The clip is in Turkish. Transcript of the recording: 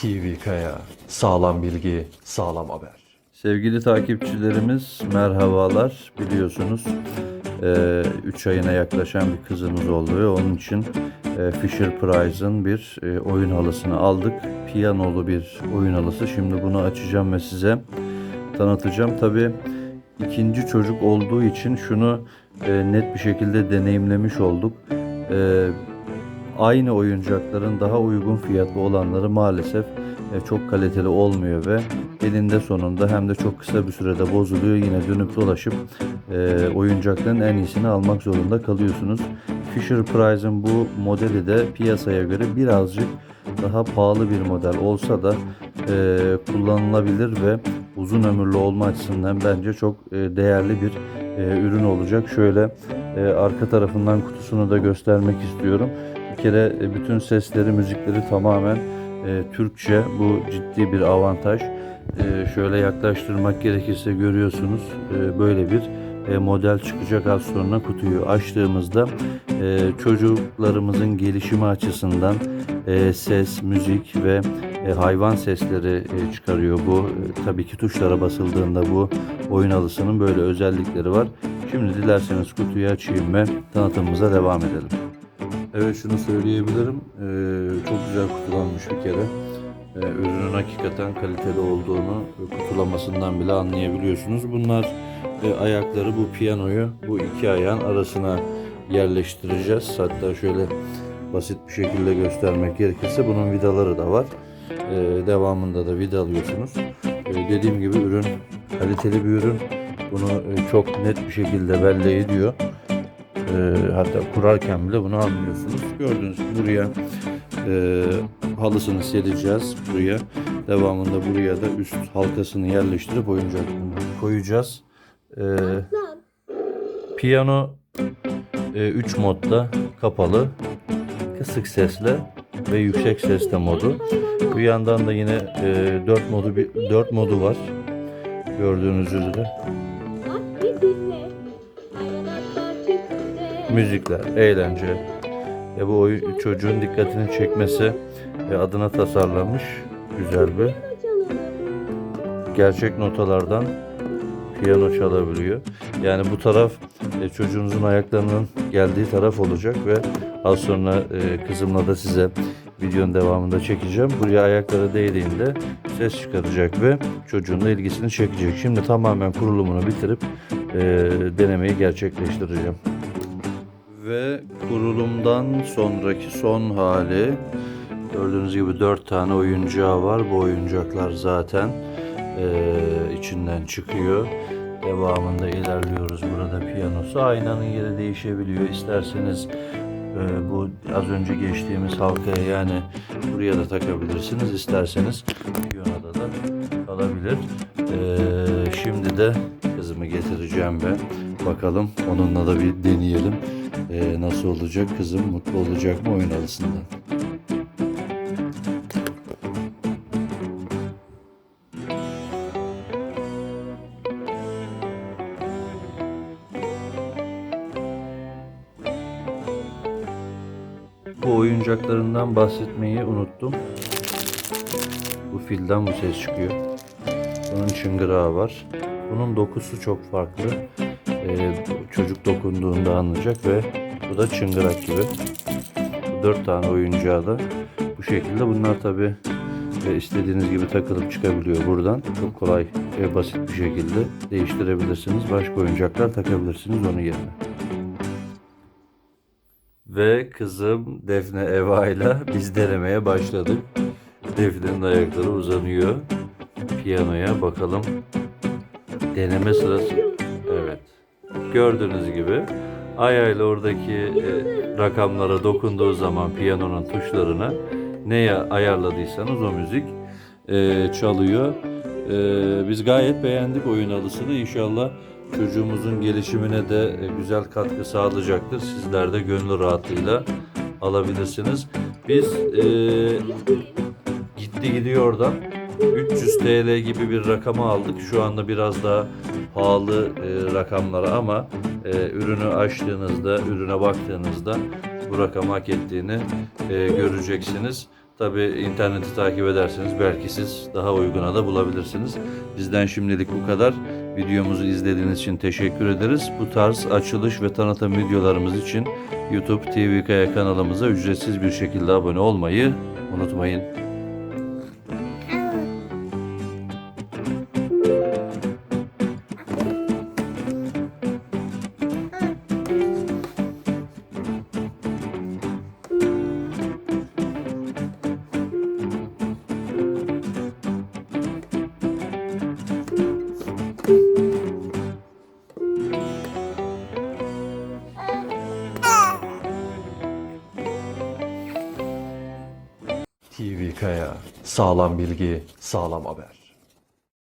TV Kaya. Sağlam bilgi, sağlam haber. Sevgili takipçilerimiz merhabalar. Biliyorsunuz 3 ayına yaklaşan bir kızımız oldu ve onun için e, Fisher Price'ın bir e, oyun halısını aldık. Piyanolu bir oyun halısı. Şimdi bunu açacağım ve size tanıtacağım. Tabi ikinci çocuk olduğu için şunu e, net bir şekilde deneyimlemiş olduk. E, aynı oyuncakların daha uygun fiyatlı olanları maalesef e, çok kaliteli olmuyor ve elinde sonunda hem de çok kısa bir sürede bozuluyor. Yine dönüp dolaşıp e, oyuncakların en iyisini almak zorunda kalıyorsunuz. Fisher Price'ın bu modeli de piyasaya göre birazcık daha pahalı bir model olsa da e, kullanılabilir ve uzun ömürlü olma açısından bence çok e, değerli bir e, ürün olacak. Şöyle e, arka tarafından kutusunu da göstermek istiyorum. Kere e, bütün sesleri, müzikleri tamamen e, Türkçe. Bu ciddi bir avantaj. E, şöyle yaklaştırmak gerekirse görüyorsunuz e, böyle bir e, model çıkacak az sonra kutuyu açtığımızda e, çocuklarımızın gelişimi açısından e, ses, müzik ve e, hayvan sesleri e, çıkarıyor bu. E, tabii ki tuşlara basıldığında bu oyun alısının böyle özellikleri var. Şimdi dilerseniz kutuyu açayım ve tanıtımımıza devam edelim. Evet şunu söyleyebilirim. Ee, çok güzel kutulanmış bir kere. Ee, ürünün hakikaten kaliteli olduğunu kutulamasından bile anlayabiliyorsunuz. Bunlar e, ayakları bu piyanoyu bu iki ayağın arasına yerleştireceğiz. Hatta şöyle basit bir şekilde göstermek gerekirse bunun vidaları da var. Ee, devamında da vidalıyorsunuz. Ee, dediğim gibi ürün kaliteli bir ürün. Bunu e, çok net bir şekilde belli ediyor. Ee, hatta kurarken bile bunu anlıyorsunuz. Gördüğünüz gibi buraya e, halısını sereceğiz buraya. Devamında buraya da üst halkasını yerleştirip oyuncaklarını koyacağız. Ee, piyano 3 modda kapalı, kısık sesle ve yüksek sesle modu. Bu yandan da yine 4 modu 4 modu var. Gördüğünüz üzere. Müzikler, eğlence. E bu oy- çocuğun dikkatini çekmesi e, adına tasarlanmış güzel bir gerçek notalardan piyano çalabiliyor. Yani bu taraf e, çocuğunuzun ayaklarının geldiği taraf olacak ve az sonra e, kızımla da size videonun devamında çekeceğim. Buraya ayakları değdiğinde ses çıkaracak ve çocuğun da ilgisini çekecek. Şimdi tamamen kurulumunu bitirip e, denemeyi gerçekleştireceğim. Ve kurulumdan sonraki son hali gördüğünüz gibi dört tane oyuncağı var. Bu oyuncaklar zaten eee, içinden çıkıyor. Devamında ilerliyoruz. Burada piyanosu. Aynanın yeri değişebiliyor. İsterseniz eee, bu az önce geçtiğimiz halkaya yani buraya da takabilirsiniz. İsterseniz piyanoda da kalabilir. Eee, şimdi de kızımı getireceğim ve bakalım onunla da bir deneyelim. Ee, nasıl olacak kızım mutlu olacak mı oyun alısından? Bu oyuncaklarından bahsetmeyi unuttum. Bu filden bu ses çıkıyor. Bunun çıngırağı var. Bunun dokusu çok farklı. Ee, çocuk dokunduğunda anlayacak ve bu da çıngırak gibi. Dört tane oyuncağı da bu şekilde. Bunlar tabi istediğiniz gibi takılıp çıkabiliyor buradan. Çok kolay ve basit bir şekilde değiştirebilirsiniz. Başka oyuncaklar takabilirsiniz onun yerine. Ve kızım Defne Eva ile biz denemeye başladık. Defne'nin ayakları uzanıyor. Piyanoya bakalım. Deneme sırası. Gördüğünüz gibi ayağıyla oradaki e, rakamlara dokunduğu zaman piyanonun tuşlarına neye ayarladıysanız o müzik e, çalıyor. E, biz gayet beğendik oyun alısını. İnşallah çocuğumuzun gelişimine de e, güzel katkı sağlayacaktır. Sizler de gönül rahatlığıyla alabilirsiniz. Biz e, gitti gidiyor oradan. 300 TL gibi bir rakama aldık. Şu anda biraz daha pahalı e, rakamlara ama e, ürünü açtığınızda, ürüne baktığınızda bu rakamı hak ettiğini e, göreceksiniz. Tabi interneti takip ederseniz belki siz daha uyguna da bulabilirsiniz. Bizden şimdilik bu kadar. Videomuzu izlediğiniz için teşekkür ederiz. Bu tarz açılış ve tanıtım videolarımız için YouTube TV Kaya kanalımıza ücretsiz bir şekilde abone olmayı unutmayın. TV Kaya. Sağlam bilgi, sağlam haber.